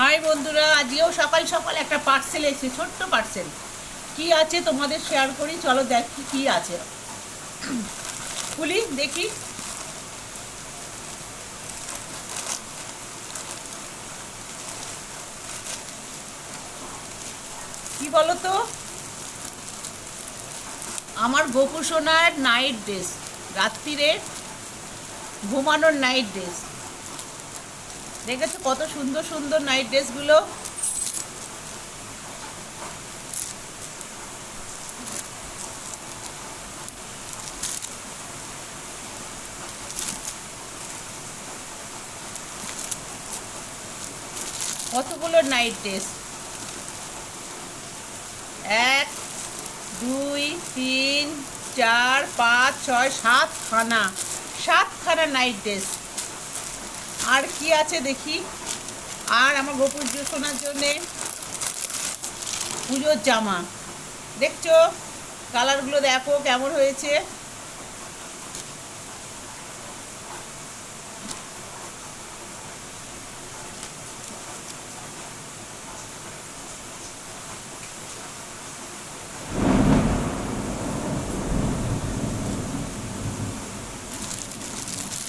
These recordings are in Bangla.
হাই বন্ধুরা, আজকেও সকাল সকাল একটা পার্সেল এসেছে, ছোট্ট পার্সেল কি আছে তোমাদের শেয়ার করি? চলো দেখি কি আছে। খুলি, দেখি। কি বলো তো আমার গোপুসোনার নাইট ড্রেস রাত্রিরে ঘুমানোর নাইট ড্রেস দেখেছ কত সুন্দর সুন্দর নাইট ড্রেসগুলো কতগুলো নাইট ড্রেস এক, দুই, তিন, চার, পাঁচ, ছয়, সাতখানা। সাতখানা নাইট ড্রেস আর কি আছে দেখি? আর আমার গোপুর শোনার জন্যে পুজোর জামা। দেখছ? কালারগুলো দেখো কেমন হয়েছে?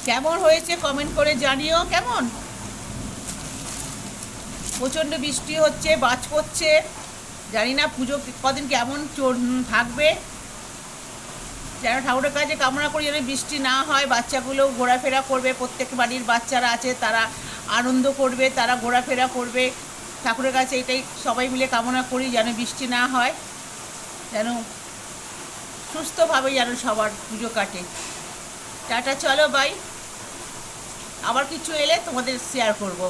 কেমন হয়েছে কমেন্ট করে জানিও, কেমন? প্রচণ্ড বৃষ্টি হচ্ছে, বাজ পড়ছে, জানি না পুজো কদিন কেমন থাকবে। যেন ঠাকুরের কাছে কামনা করি যেন বৃষ্টি না হয়, বাচ্চাগুলো ঘোরাফেরা করবে, প্রত্যেক বাড়ির বাচ্চারা আছে, তারা আনন্দ করবে, তারা ঘোরাফেরা করবে। ঠাকুরের কাছে এটাই সবাই মিলে কামনা করি যেন বৃষ্টি না হয়, যেন সুস্থভাবে যেন সবার পুজো কাটে। টাটা, চলো বাই আবার কিছু এলে তোমাদের শেয়ার করব।